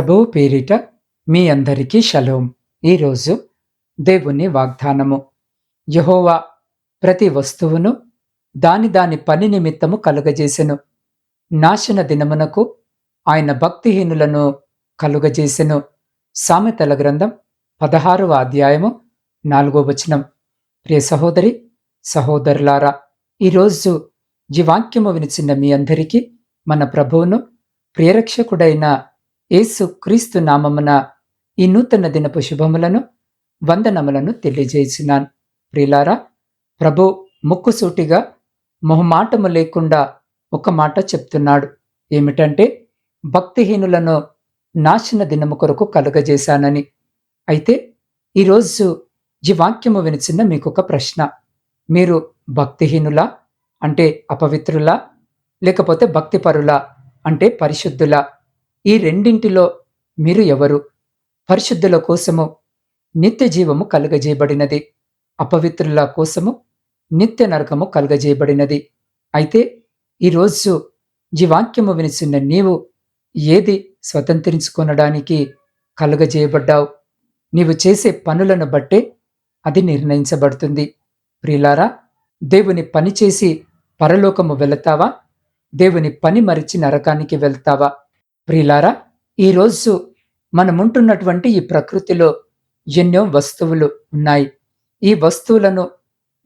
ప్రభువు పేరిట మీ అందరికీ షలోం. ఈరోజు దేవుని వాగ్దానము. యహోవా ప్రతి వస్తువును దాని దాని పని నిమిత్తము కలుగజేసెను. నాశన దినమునకు ఆయన భక్తిహీనులను కలుగజేసెను. సామెతల గ్రంథం పదహారవ అధ్యాయము నాలుగో వచనం. ప్రియ సహోదరి సహోదరులారా ఈరోజు జీవాక్యము వినిచిన మీ అందరికీ మన ప్రభువును ప్రియరక్షకుడైన యేసు క్రీస్తు నామమున ఈ నూతన దినపు శుభములను వందనములను తెలియజేసినాను ప్రిలారా ప్రభు ముక్కుసూటిగా మొహమాటము లేకుండా ఒక మాట చెప్తున్నాడు. ఏమిటంటే భక్తిహీనులను నాశన దినము కొరకు కలుగజేశానని. అయితే ఈరోజు ఈ వాక్యము వినిచిన మీకు ఒక ప్రశ్న. మీరు భక్తిహీనులా? అంటే అపవిత్రులా? లేకపోతే భక్తిపరులా? అంటే పరిశుద్ధులా? ఈ రెండింటిలో మీరు ఎవరు? పరిశుద్ధుల కోసము నిత్య జీవము కలుగజేయబడినది. అపవిత్రుల కోసము నిత్య నరకము కలుగజేయబడినది. అయితే ఈరోజు జీవాక్యము వినిచున్న నీవు ఏది స్వతంత్రించుకొనడానికి కలుగజేయబడ్డావు? నీవు చేసే పనులను బట్టే అది నిర్ణయించబడుతుంది. ప్రియులారా దేవుని పని చేసి పరలోకము వెళతావా? దేవుని పని మరిచి నరకానికి వెళ్తావా? ప్రియులారా ఈరోజు మనముంటున్నటువంటి ఈ ప్రకృతిలో ఎన్నో వస్తువులు ఉన్నాయి. ఈ వస్తువులను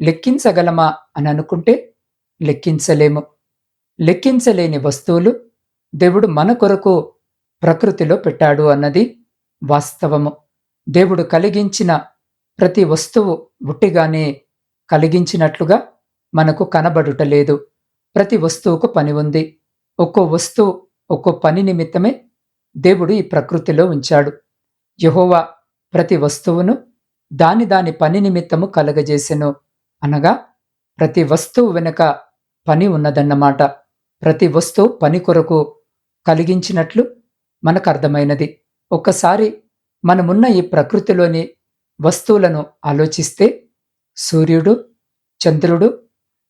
లెక్కించగలమా అని అనుకుంటే లెక్కించలేము. లెక్కించలేని వస్తువులు దేవుడు మన కొరకు ప్రకృతిలో పెట్టాడు అన్నది వాస్తవము. దేవుడు కలిగించిన ప్రతి వస్తువు ఉట్టిగానే కలిగించినట్లుగా మనకు కనబడుటలేదు ప్రతి వస్తువుకు పని ఉంది. ఒక్కో వస్తువు ఒక్కో పని నిమిత్తమే దేవుడు ఈ ప్రకృతిలో ఉంచాడు. యహోవా ప్రతి వస్తువును దాని దాని పని నిమిత్తము కలగజేసెను. అనగా ప్రతి వస్తువు వెనుక పని ఉన్నదన్నమాట. ప్రతి వస్తువు పని కొరకు కలిగించినట్లు మనకు అర్థమైనది. ఒక్కసారి మనమున్న ఈ ప్రకృతిలోని వస్తువులను ఆలోచిస్తే సూర్యుడు చంద్రుడు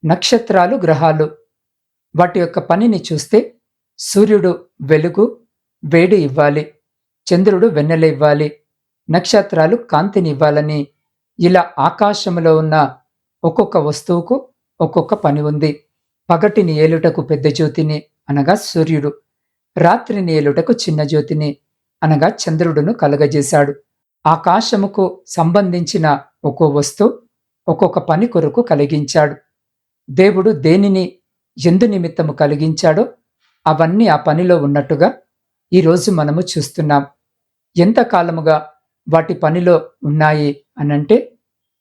నక్షత్రాలు గ్రహాలు వాటి యొక్క పనిని చూస్తే సూర్యుడు వెలుగు వేడి ఇవ్వాలి చంద్రుడు వెన్నెల ఇవ్వాలి నక్షత్రాలు కాంతిని ఇవ్వాలని ఇలా ఆకాశంలో ఉన్న ఒక్కొక్క వస్తువుకు ఒక్కొక్క పని ఉంది. పగటిని ఏలుటకు పెద్ద జ్యోతిని అనగా సూర్యుడు. రాత్రిని ఏలుటకు చిన్న జ్యోతిని అనగా చంద్రుడును కలగజేశాడు. ఆకాశముకు సంబంధించిన ఒక్కో వస్తువు ఒక్కొక్క పని కొరకు కలిగించాడు. దేవుడు దేనిని ఎందు నిమిత్తము కలిగించాడో అవన్నీ ఆ పనిలో ఉన్నట్టుగా ఈరోజు మనము చూస్తున్నాం. ఎంతకాలముగా వాటి పనిలో ఉన్నాయి అనంటే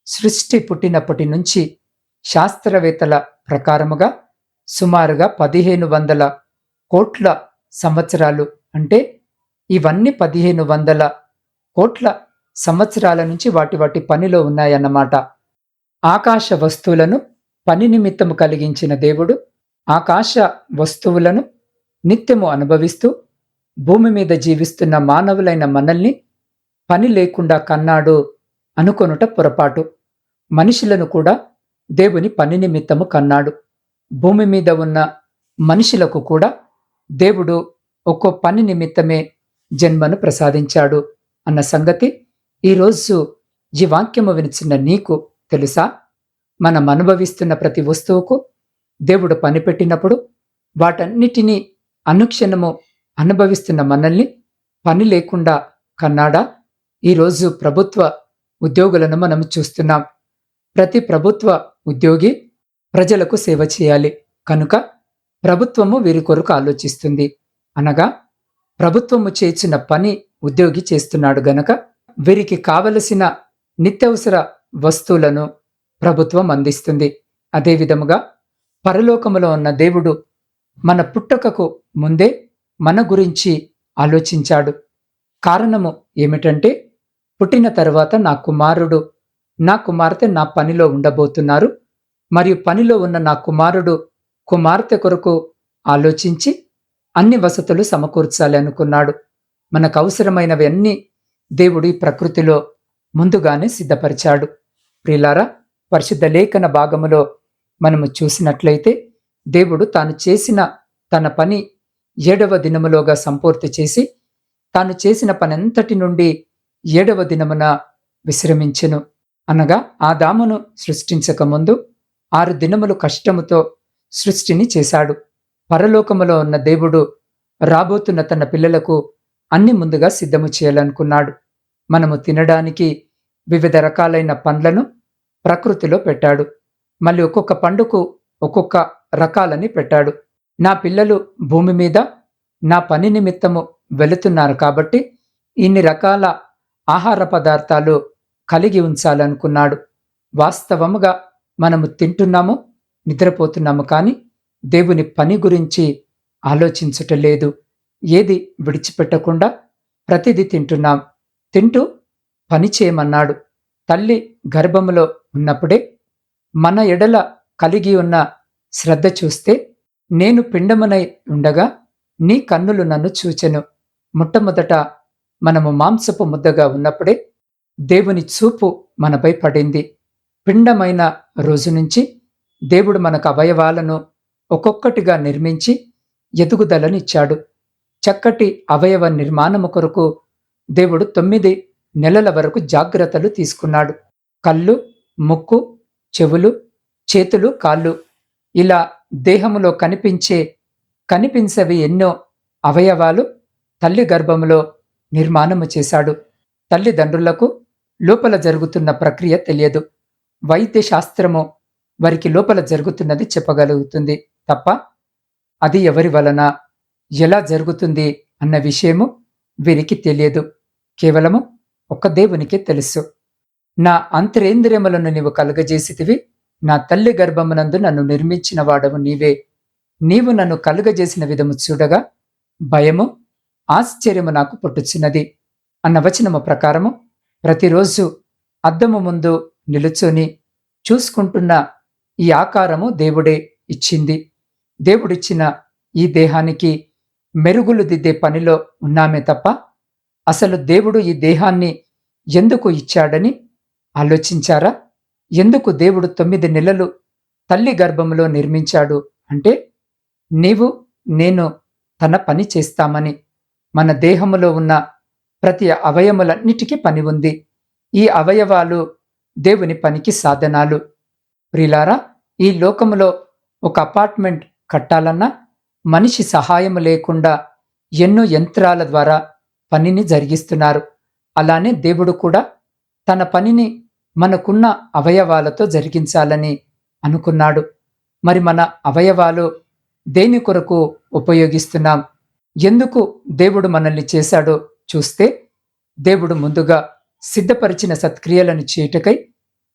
సృష్టి పుట్టినప్పటి నుంచి శాస్త్రవేత్తల ప్రకారముగా సుమారుగా పదిహేను వందల కోట్ల సంవత్సరాలు అంటే ఇవన్నీ పదిహేను వందల కోట్ల సంవత్సరాల నుంచి వాటి వాటి పనిలో ఉన్నాయన్నమాట. ఆకాశ వస్తువులను పని నిమిత్తము కలిగించిన దేవుడు ఆకాశ వస్తువులను నిత్యము అనుభవిస్తూ భూమి మీద జీవిస్తున్న మానవులైన మనల్ని పని లేకుండా కన్నాడు అనుకొనుట పొరపాటు. మనుషులను కూడా దేవుని పని నిమిత్తము కన్నాడు. భూమి మీద ఉన్న మనుషులకు కూడా దేవుడు ఒక్కో పని నిమిత్తమే జన్మను ప్రసాదించాడు అన్న సంగతి ఈరోజు ఈ వాక్యము వినిచిన నీకు తెలుసా? మనం అనుభవిస్తున్న ప్రతి వస్తువుకు దేవుడు పనిపెట్టినప్పుడు వాటన్నిటినీ అనుక్షణము అనుభవిస్తున్న మనల్ని పని లేకుండా కన్నాడా? ఈరోజు ప్రభుత్వ ఉద్యోగులను మనం చూస్తున్నాం. ప్రతి ప్రభుత్వ ఉద్యోగి ప్రజలకు సేవ చేయాలి. కనుక ప్రభుత్వము వీరి కొరకు ఆలోచిస్తుంది. అనగా ప్రభుత్వము చేసిన పని ఉద్యోగి చేస్తున్నాడు గనక వీరికి కావలసిన నిత్యవసర వస్తువులను ప్రభుత్వం అందిస్తుంది. అదేవిధముగా పరలోకములో ఉన్న దేవుడు మన పుట్టకకు ముందే మన గురించి ఆలోచించాడు. కారణము ఏమిటంటే పుట్టిన తర్వాత నా కుమారుడు నా కుమార్తె నా పనిలో ఉండబోతున్నారు. మరియు పనిలో ఉన్న నా కుమారుడు కుమార్తె కొరకు ఆలోచించి అన్ని వసతులు సమకూర్చాలి అనుకున్నాడు. మనకు అవసరమైనవన్నీ దేవుడి ప్రకృతిలో ముందుగానే సిద్ధపరిచాడు. ప్రిలారా పరిశుద్ధ లేఖన భాగములో మనము చూసినట్లయితే దేవుడు తాను చేసిన తన పని ఏడవ దినములోగా సంపూర్తి చేసి తాను చేసిన పనంతటి నుండి ఏడవ దినమున విశ్రమించెను. అనగా ఆ దామును సృష్టించకముందు ఆరు దినములు కష్టముతో సృష్టిని చేశాడు. పరలోకములో ఉన్న దేవుడు రాబోతున్న తన పిల్లలకు అన్ని ముందుగా సిద్ధము చేయాలనుకున్నాడు. మనము తినడానికి వివిధ రకాలైన పండ్లను ప్రకృతిలో పెట్టాడు. మళ్ళీ ఒక్కొక్క పండుకు ఒక్కొక్క రకాలని పెట్టాడు. నా పిల్లలు భూమి మీద నా పని నిమిత్తము వెళుతున్నారు కాబట్టి ఇన్ని రకాల ఆహార పదార్థాలు కలిగి ఉంచాలనుకున్నాడు. వాస్తవముగా మనము తింటున్నాము నిద్రపోతున్నాము కానీ దేవుని పని గురించి ఆలోచించటం లేదు. ఏది విడిచిపెట్టకుండా ప్రతిదీ తింటున్నాం. తింటూ పని చేయమన్నాడు. తల్లి గర్భములో ఉన్నప్పుడే మన ఎడల కలిగి ఉన్న శ్రద్ధ చూస్తే నేను పిండమునై ఉండగా నీ కన్నులు నన్ను చూచెను. మొట్టమొదట మనము మాంసపు ముద్దగా ఉన్నప్పుడే దేవుని చూపు మనపై పడింది. పిండమైన రోజు నుంచి దేవుడు మనకు అవయవాలను ఒక్కొక్కటిగా నిర్మించి ఎదుగుదలనిచ్చాడు. చక్కటి అవయవ నిర్మాణము కొరకు దేవుడు తొమ్మిది నెలల వరకు జాగ్రత్తలు తీసుకున్నాడు. కళ్ళు ముక్కు చెవులు చేతులు కాళ్ళు ఇలా దేహములో కనిపించే కనిపించవి ఎన్నో అవయవాలు తల్లి గర్భములో నిర్మాణము చేశాడు. తల్లిదండ్రులకు లోపల జరుగుతున్న ప్రక్రియ తెలియదు. వైద్య శాస్త్రము వారికి లోపల జరుగుతున్నది చెప్పగలుగుతుంది తప్ప అది ఎవరి వలన ఎలా జరుగుతుంది అన్న విషయము వీరికి తెలియదు. కేవలము ఒక్క దేవునికే తెలుసు. నా అంతరేంద్రియములను నీవు కలుగజేసితివి నా తల్లి గర్భమునందు నన్ను నిర్మించిన వాడవు నీవే. నీవు నన్ను కలుగజేసిన విధము చూడగా భయము ఆశ్చర్యము నాకు పుట్టుచున్నది. అన్న వచనము ప్రకారము ప్రతిరోజు అద్దము ముందు నిలుచొని చూసుకుంటున్న ఈ ఆకారము దేవుడే ఇచ్చింది. దేవుడిచ్చిన ఈ దేహానికి మెరుగులు దిద్దే పనిలో ఉన్నామే తప్ప అసలు దేవుడు ఈ దేహాన్ని ఎందుకు ఇచ్చాడని ఆలోచించారా? ఎందుకు దేవుడు తొమ్మిది నెలలు తల్లి గర్భంలో నిర్మించాడు అంటే నీవు నేను తన పని చేస్తామని. మన దేహములో ఉన్న ప్రతి అవయములన్నిటికీ పని ఉంది. ఈ అవయవాలు దేవుని పనికి సాధనాలు. ప్రిలారా ఈ లోకములో ఒక అపార్ట్మెంట్ కట్టాలన్నా మనిషి సహాయం లేకుండా ఎన్నో యంత్రాల ద్వారా పనిని జరిగిస్తున్నారు. అలానే దేవుడు కూడా తన పనిని మనకున్న అవయవాలతో జరిగించాలని అనుకున్నాడు. మరి మన అవయవాలు దేని కొరకు ఉపయోగిస్తున్నాం? ఎందుకు దేవుడు మనల్ని చేశాడో చూస్తే దేవుడు ముందుగా సిద్ధపరిచిన సత్క్రియలను చేయుటకై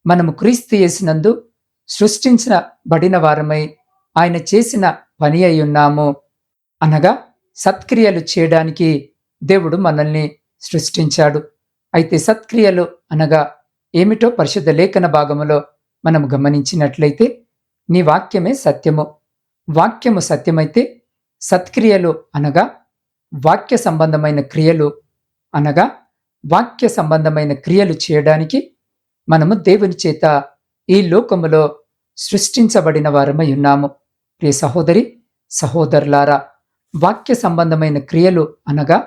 మనము క్రీస్తు చేసినందు సృష్టించబడిన వారమై ఆయన చేసిన పని అయి ఉన్నాము. అనగా సత్క్రియలు చేయడానికి దేవుడు మనల్ని సృష్టించాడు. అయితే సత్క్రియలు అనగా ఏమిటో పరిశుద్ధ లేఖన భాగములో మనం గమనించినట్లయితే నీ వాక్యమే సత్యము. వాక్యము సత్యమైతే సత్క్రియలు అనగా వాక్య సంబంధమైన క్రియలు అనగా వాక్య సంబంధమైన క్రియలు చేయడానికి మనము దేవుని చేత ఈ లోకములో సృష్టించబడిన వారమై ఉన్నాము. ప్రియ సహోదరి సహోదరులారా వాక్య సంబంధమైన క్రియలు అనగా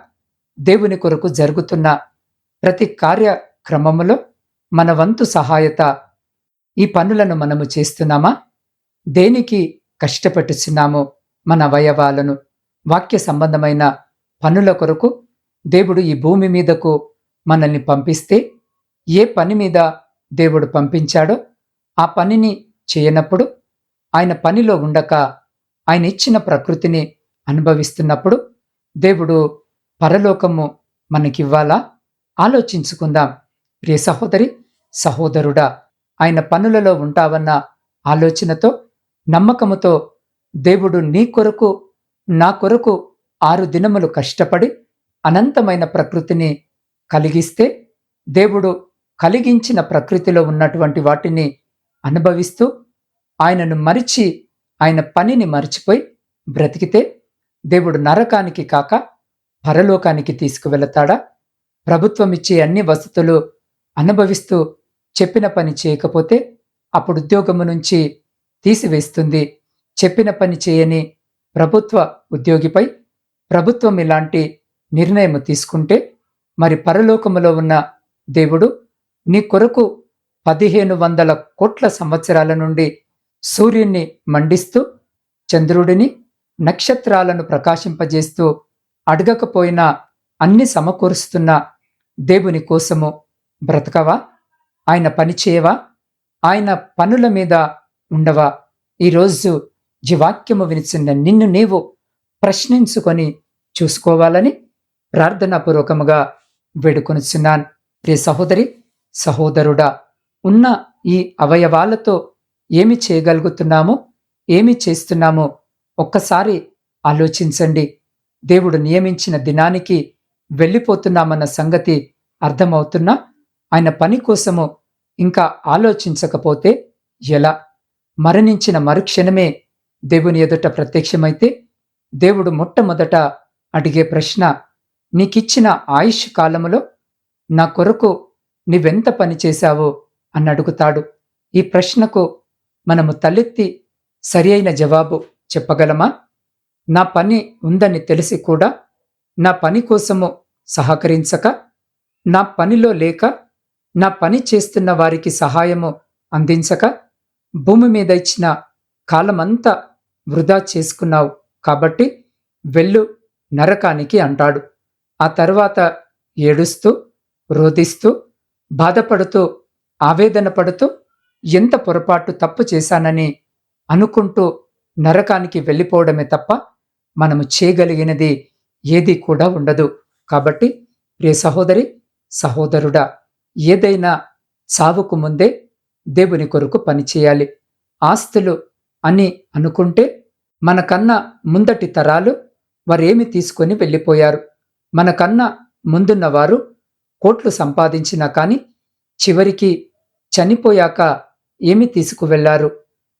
దేవుని కొరకు జరుగుతున్న ప్రతి కార్యక్రమములో మన వంతు సహాయత ఈ పనులను మనము చేస్తున్నామా? దేనికి కష్టపెట్టుచున్నాము మన అవయవాలను వాక్య సంబంధమైన పనుల కొరకు దేవుడు ఈ భూమి మీదకు మనల్ని పంపిస్తే ఏ పని మీద దేవుడు పంపించాడో ఆ పనిని చేయనప్పుడు ఆయన పనిలో ఉండక ఆయన ఇచ్చిన ప్రకృతిని అనుభవిస్తున్నప్పుడు దేవుడు పరలోకము మనకివ్వాలా? ఆలోచించుకుందాం. ప్రియ సహోదరి సహోదరుడా ఆయన పనులలో ఉంటావన్న ఆలోచనతో నమ్మకముతో దేవుడు నీ కొరకు నా కొరకు ఆరు దినములు కష్టపడి అనంతమైన ప్రకృతిని కలిగిస్తే దేవుడు కలిగించిన ప్రకృతిలో ఉన్నటువంటి వాటిని అనుభవిస్తూ ఆయనను మరిచి ఆయన పనిని మరిచిపోయి బ్రతికితే దేవుడు నరకానికి కాక పరలోకానికి తీసుకువెళతాడా? ప్రభుత్వం ఇచ్చే అన్ని వసతులు అనుభవిస్తూ చెప్పిన పని చేయకపోతే అప్పుడు ఉద్యోగము నుంచి తీసివేస్తుంది. చెప్పిన పని చేయని ప్రభుత్వ ఉద్యోగిపై ప్రభుత్వం ఇలాంటి నిర్ణయం తీసుకుంటే మరి పరలోకములో ఉన్న దేవుడు నీ కొరకు పదిహేను వందల కోట్ల సంవత్సరాల నుండి సూర్యుణ్ణి మండిస్తూ చంద్రుడిని నక్షత్రాలను ప్రకాశింపజేస్తూ అడగకపోయినా అన్ని సమకూరుస్తున్న దేవుని కోసము బ్రతకవా? ఆయన పని చేయవా? ఆయన పనుల మీద ఉండవా? ఈరోజు జీవాక్యము వినిచిన నిన్ను నీవు ప్రశ్నించుకొని చూసుకోవాలని ప్రార్థనాపూర్వకముగా వేడుకొనిచున్నాను. ప్రియ సహోదరి సహోదరుడా ఉన్న ఈ అవయవాలతో ఏమి చేయగలుగుతున్నామో? ఏమి చేస్తున్నామో? ఒక్కసారి ఆలోచించండి. దేవుడు నియమించిన దినానికి వెళ్ళిపోతున్నామన్న సంగతి అర్థమవుతున్నా? ఆయన పని కోసము ఇంకా ఆలోచించకపోతే ఎలా? మరణించిన మరుక్షణమే దేవుని ఎదుట ప్రత్యక్షమైతే దేవుడు మొట్టమొదట అడిగే ప్రశ్న నీకిచ్చిన ఆయుష్ కాలములో నా కొరకు నీవెంత పని చేశావో అని అడుగుతాడు. ఈ ప్రశ్నకు మనము తలెత్తి సరి అయిన జవాబు చెప్పగలమా? నా పని ఉందని తెలిసి కూడా నా పని కోసము సహకరించక నా పనిలో లేక నా పని చేస్తున్న వారికి సహాయము అందించక భూమి మీద ఇచ్చిన కాలమంతా వృధా చేసుకున్నావు కాబట్టి వెళ్ళు నరకానికి అంటాడు. ఆ తర్వాత ఏడుస్తూ రోధిస్తూ బాధపడుతూ ఆవేదన పడుతూ ఎంత పొరపాటు తప్పు చేశానని అనుకుంటూ నరకానికి వెళ్ళిపోవడమే తప్ప మనము చేయగలిగినది ఏది కూడా ఉండదు. కాబట్టి ప్రియ సహోదరి సహోదరుడా ఏదైనా సావుకు ముందే దేవుని కొరకు పనిచేయాలి ఆస్తులు అని అనుకుంటే మనకన్నా ముందటి తరాలు వారేమి తీసుకొని వెళ్ళిపోయారు. మనకన్నా ముందున్న వారు కోట్లు సంపాదించినా కానీ చివరికి చనిపోయాక ఏమి తీసుకువెళ్ళారు?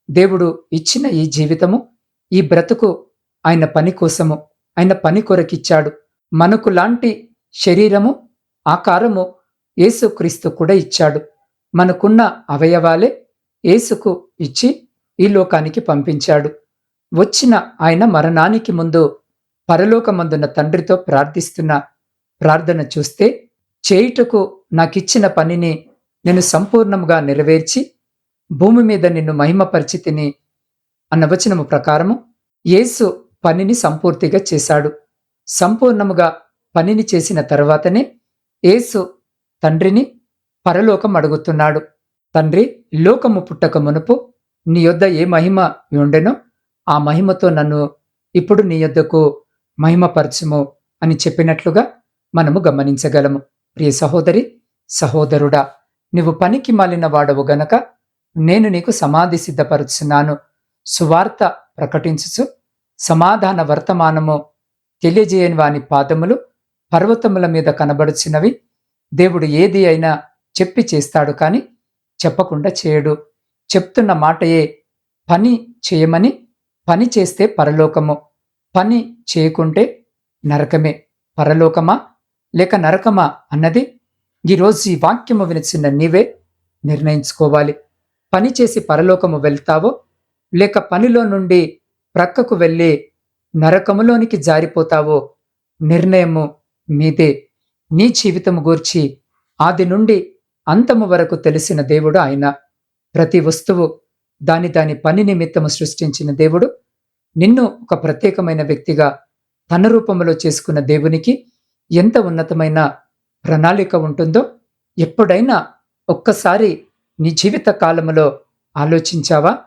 దేవుడు ఇచ్చిన ఈ జీవితము ఈ బ్రతుకు ఆయన పని కోసము ఆయన పని కొరకిచ్చాడు. మనకు లాంటి శరీరము ఆకారము యేసుక్రీస్తు కూడా ఇచ్చాడు. మనకున్న అవయవాలే యేసుకు ఇచ్చి ఈ లోకానికి పంపించాడు. వచ్చిన ఆయన మరణానికి ముందు పరలోకమందున్న తండ్రితో ప్రార్థిస్తున్న ప్రార్థన చూస్తే చేయుటకు నాకిచ్చిన పనిని నేను సంపూర్ణముగా నెరవేర్చి భూమి మీద నిన్ను మహిమపరిచితిని అన్న వచనము ప్రకారము యేసు పనిని సంపూర్తిగా చేశాడు. సంపూర్ణముగా పనిని చేసిన తర్వాతనే యేసు తండ్రిని పరలోకం అడుగుతున్నాడు. తండ్రి లోకము పుట్టక మునుపు నీ యొద్ద ఏ మహిమ ఉండెనో ఆ మహిమతో నన్ను ఇప్పుడు నీ యొద్దకు మహిమపరచము అని చెప్పినట్లుగా మనము గమనించగలము. ప్రియ సహోదరి సహోదరుడా నువ్వు పనికి మాలిన వాడవు గనక నేను నీకు సమాధి సిద్ధపరుచున్నాను. సువార్త ప్రకటించుచు సమాధాన వర్తమానము తెలియజేయని వాని పాదములు పర్వతముల మీద కనబడుచున్నవి. దేవుడు ఏది అయినా చెప్పి చేస్తాడు కానీ చెప్పకుండా చేయడు. చెప్తున్న మాటయే పని చేయమని పని చేస్తే పరలోకము పని చేయకుంటే నరకమే. పరలోకమా? లేక నరకమా అన్నది ఈరోజు ఈ వాక్యము వినిచిన నీవే నిర్ణయించుకోవాలి. పని చేసి పరలోకము వెళ్తావో లేక పనిలో నుండి ప్రక్కకు వెళ్ళి నరకములోనికి జారిపోతావో నిర్ణయము మీదే నీ జీవితము గూర్చి ఆది నుండి అంతము వరకు తెలిసిన దేవుడు ఆయన. ప్రతి వస్తువు దాని దాని పని నిమిత్తము సృష్టించిన దేవుడు. నిన్ను ఒక ప్రత్యేకమైన వ్యక్తిగా తన రూపంలో చేసుకున్న దేవునికి ఎంత ఉన్నతమైన ప్రణాళిక ఉంటుందో ఎప్పుడైనా ఒక్కసారి నీ జీవిత కాలములో ఆలోచించావా?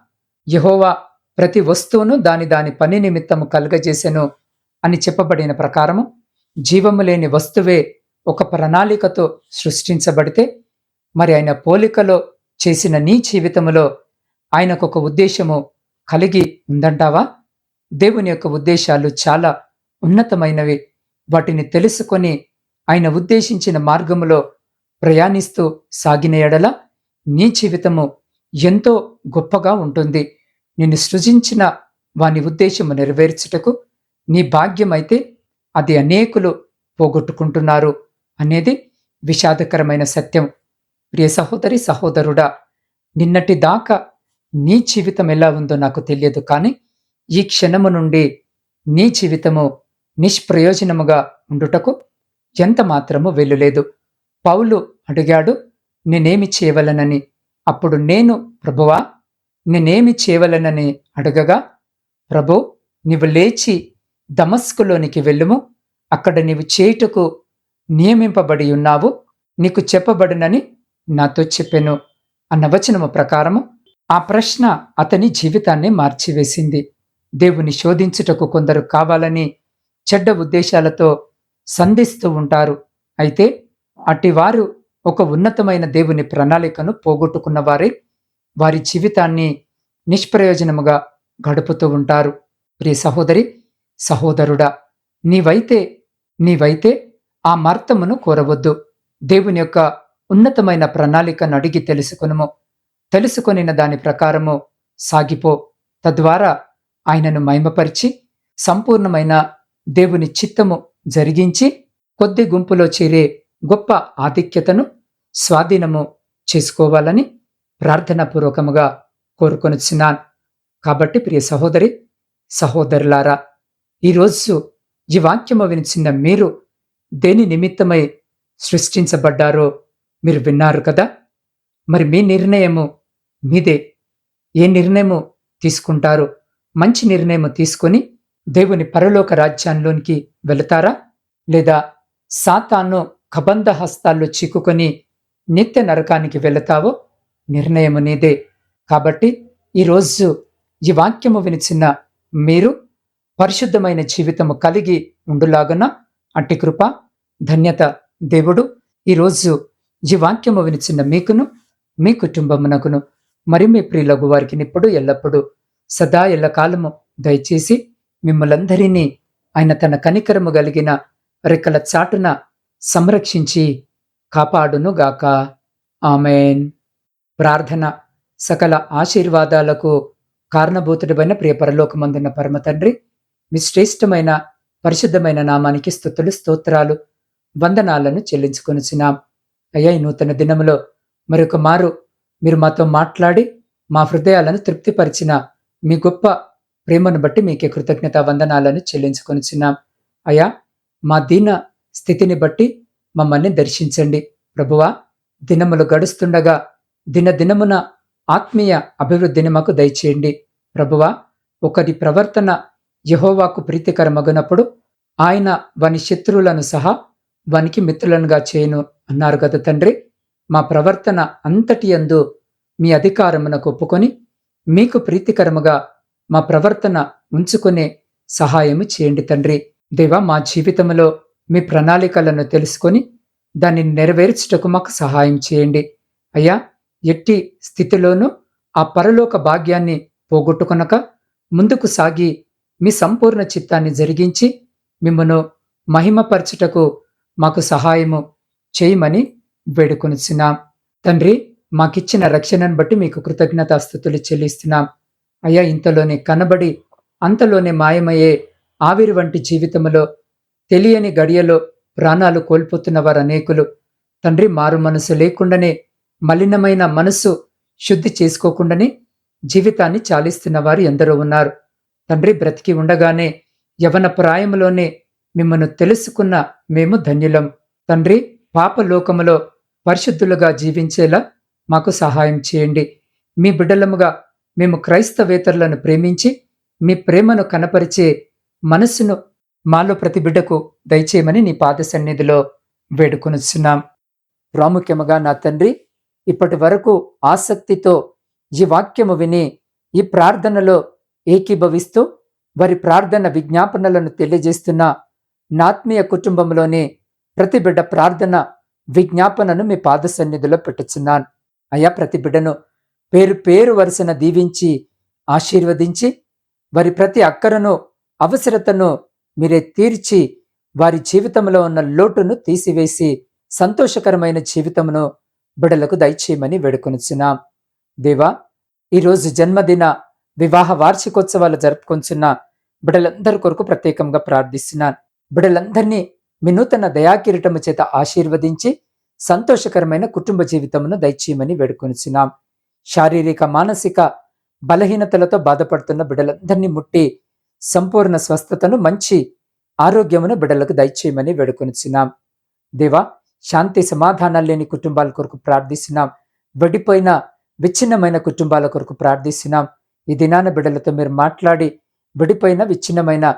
యహోవా ప్రతి వస్తువును దాని దాని పని నిమిత్తము కలుగజేసెను అని చెప్పబడిన ప్రకారము జీవము లేని వస్తువే ఒక ప్రణాళికతో సృష్టించబడితే మరి ఆయన పోలికలో చేసిన నీ జీవితములో ఆయనకు ఒక ఉద్దేశము కలిగి ఉందంటావా? దేవుని యొక్క ఉద్దేశాలు చాలా ఉన్నతమైనవి. వాటిని తెలుసుకొని ఆయన ఉద్దేశించిన మార్గములో ప్రయాణిస్తూ సాగిన ఎడల నీ జీవితము ఎంతో గొప్పగా ఉంటుంది. నిన్ను సృజించిన వాని ఉద్దేశము నెరవేర్చుటకు నీ భాగ్యమైతే అది అనేకులు పోగొట్టుకుంటున్నారు. అనేది విషాదకరమైన సత్యం. ప్రియ సహోదరి సహోదరుడా నిన్నటి దాకా నీ జీవితం ఎలా ఉందో నాకు తెలియదు కానీ ఈ క్షణము నుండి నీ జీవితము నిష్ప్రయోజనముగా ఉండుటకు ఎంత మాత్రము వెల్లులేదు పౌలు అడిగాడు నేనేమి చేయవలనని? అప్పుడు నేను ప్రభువా నేనేమి చేయవలనని అడగగా ప్రభు నీవు లేచి దమస్కులోనికి వెళ్ళుము. అక్కడ నీవు చేయుటకు నియమింపబడి ఉన్నావు నీకు చెప్పబడినని నాతో చెప్పెను అన్న వచనము ప్రకారము ఆ ప్రశ్న అతని జీవితాన్ని మార్చివేసింది. దేవుని శోధించుటకు కొందరు కావాలని చెడ్డ ఉద్దేశాలతో సంధిస్తూ ఉంటారు. అయితే అటివారు ఒక ఉన్నతమైన దేవుని ప్రణాళికను పోగొట్టుకున్న వారే వారి జీవితాన్ని నిష్ప్రయోజనముగా గడుపుతూ ఉంటారు. ప్రియ సహోదరి సహోదరుడా నీవైతే నీవైతే ఆ మార్తమును కోరవద్దు. దేవుని యొక్క ఉన్నతమైన ప్రణాళికను అడిగి తెలుసుకునుము. తెలుసుకొనిన దాని ప్రకారము సాగిపో. తద్వారా ఆయనను మహిమపరిచి సంపూర్ణమైన దేవుని చిత్తము జరిగించి కొద్ది గుంపులో చేరే గొప్ప ఆధిక్యతను స్వాధీనము చేసుకోవాలని ప్రార్థనాపూర్వకముగా కోరుకొనిచున్నాను. కాబట్టి ప్రియ సహోదరి సహోదరులారా ఈరోజు ఈ వాక్యము వినిచిన మీరు దేని నిమిత్తమై సృష్టించబడ్డారో మీరు విన్నారు కదా? మరి మీ నిర్ణయము మీదే. ఏ నిర్ణయము తీసుకుంటారు మంచి నిర్ణయం తీసుకొని దేవుని పరలోక రాజ్యాల్లోనికి వెళతారా? లేదా సాతాను కబంధ హస్తాల్లో చిక్కుకొని నిత్య నరకానికి వెళతావో? నిర్ణయము నీదే. కాబట్టి ఈరోజు ఈ వాక్యము వినిచిన మీరు పరిశుద్ధమైన జీవితము కలిగి ఉండులాగున అట్టి కృప ధన్యత దేవుడు. ఈరోజు ఈ వాక్యము వినిచిన మీకును మీ కుటుంబమునకును మరి మీ ప్రియులగు వారికి ఇప్పుడు ఎల్లప్పుడూ సదా ఎల్లకాలము దయచేసి మిమ్మలందరినీ ఆయన తన కనికరము కలిగిన రెక్కల చాటున సంరక్షించి కాపాడునుగాక. ఆమెన్. ప్రార్థన సకల ఆశీర్వాదాలకు కారణభూతుడిపైన ప్రియ పరలోకమందున్న పరమ తండ్రి మీ శ్రేష్టమైన పరిశుద్ధమైన నామానికి స్థుతులు స్తోత్రాలు వందనాలను చెల్లించుకొనిచున్నాం. అయ్యా ఈ నూతన దినములో మరొక మారు మీరు మాతో మాట్లాడి మా హృదయాలను తృప్తిపరిచిన మీ గొప్ప ప్రేమను బట్టి మీకే కృతజ్ఞత వందనాలను చెల్లించుకొనిచున్నాం. అయ్యా మా దీన స్థితిని బట్టి మమ్మల్ని దర్శించండి. ప్రభువా దినములు గడుస్తుండగా దినదినమున ఆత్మీయ అభివృద్ధిని మాకు దయచేయండి. ప్రభువా ఒకరి ప్రవర్తన యహోవాకు ప్రీతికరమగునప్పుడు ఆయన వాని శత్రువులను సహా వానికి మిత్రులనుగా చేయను అన్నారు కదా తండ్రి. మా ప్రవర్తన అంతటి యందు మీ అధికారమునకు ఒప్పుకొని మీకు ప్రీతికరముగా మా ప్రవర్తన ఉంచుకునే సహాయము చేయండి తండ్రి. దేవా మా జీవితంలో మీ ప్రణాళికలను తెలుసుకొని దాన్ని నెరవేర్చుటకు మాకు సహాయం చేయండి. అయ్యా ఎట్టి స్థితిలోనూ ఆ పరలోక భాగ్యాన్ని పోగొట్టుకొనక ముందుకు సాగి మీ సంపూర్ణ చిత్తాన్ని జరిగించి మిమ్మను మహిమపరచుటకు మాకు సహాయము చేయమని వేడుకొనిచున్నాం. తండ్రి మాకిచ్చిన రక్షణను బట్టి మీకు కృతజ్ఞతాస్థుతులు చెల్లిస్తున్నాం. అయ్యా ఇంతలోనే కనబడి అంతలోనే మాయమయ్యే ఆవిరి వంటి జీవితంలో తెలియని గడియలో ప్రాణాలు కోల్పోతున్న వారు అనేకులు తండ్రి మారు మనసు లేకుండానే మలినమైన మనసు శుద్ధి చేసుకోకుండానే జీవితాన్ని చాలిస్తున్న వారు ఎందరో ఉన్నారు. తండ్రి బ్రతికి ఉండగానే యవన ప్రాయములోనే మిమ్మను తెలుసుకున్న మేము ధన్యులం. తండ్రి పాపలోకములో పరిశుద్ధులుగా జీవించేలా మాకు సహాయం చేయండి. మీ బిడ్డలముగా మేము క్రైస్తవేతరులను ప్రేమించి మీ ప్రేమను కనపరిచే మనస్సును మాలో ప్రతి బిడ్డకు దయచేయమని నీ పాద సన్నిధిలో వేడుకొనిస్తున్నాం ప్రాముఖ్యముగా నా తండ్రి ఇప్పటి వరకు ఆసక్తితో ఈ వాక్యము విని ఈ ప్రార్థనలో ఏకీభవిస్తూ వారి ప్రార్థన విజ్ఞాపనలను తెలియజేస్తున్న నాత్మీయ కుటుంబంలోని ప్రతి బిడ్డ ప్రార్థన విజ్ఞాపనను మీ పాద సన్నిధిలో పెట్టుచున్నాను. అయ్యా ప్రతి బిడ్డను పేరు పేరు వరుసన దీవించి ఆశీర్వదించి వారి ప్రతి అక్కరను అవసరతను మీరే తీర్చి వారి జీవితంలో ఉన్న లోటును తీసివేసి సంతోషకరమైన జీవితమును బిడలకు దయచేయమని వేడుకొనుచున్నాం. దేవా ఈరోజు జన్మదిన వివాహ వార్షికోత్సవాలు జరుపుకొంచున్న బిడలందరి కొరకు ప్రత్యేకంగా ప్రార్థిస్తున్నాను. బిడలందరినీ మీ నూతన దయాకిరీటము చేత ఆశీర్వదించి సంతోషకరమైన కుటుంబ జీవితమును దయచేయమని వేడుకొనిచున్నాం. శారీరక మానసిక బలహీనతలతో బాధపడుతున్న బిడలందరినీ ముట్టి సంపూర్ణ స్వస్థతను మంచి ఆరోగ్యమును బిడలకు దయచేయమని వేడుకొనిచున్నాం. దేవా శాంతి సమాధానాలు లేని కుటుంబాల కొరకు ప్రార్థిస్తున్నాం. వెడిపోయిన విచ్ఛిన్నమైన కుటుంబాల కొరకు ప్రార్థిస్తున్నాం. ఈ దినాన బిడ్డలతో మీరు మాట్లాడి విడిపోయిన విచ్ఛిన్నమైన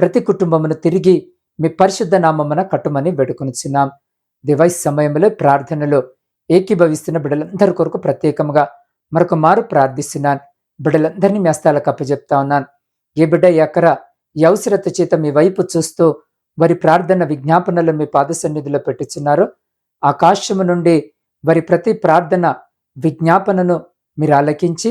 ప్రతి కుటుంబమును తిరిగి మీ పరిశుద్ధ నామమున కట్టుమని వేడుకొనిచున్నాం. దేవా సమయంలో ప్రార్థనలో ఏకీభవిస్తున్న బిడ్డలందరి కొరకు ప్రత్యేకంగా మరొక మారు ప్రార్థిస్తున్నాను. బిడ్డలందరినీ మీ హస్తాలకు అప్పచెప్తా ఉన్నాను. ఏ బిడ్డ ఎక్కర ఈ అవసరత చేత మీ వైపు చూస్తూ వారి ప్రార్థన విజ్ఞాపనలు మీ పాద సన్నిధిలో పెట్టుచున్నారు ఆకాశము నుండి వారి ప్రతి ప్రార్థన విజ్ఞాపనను మీరు ఆలకించి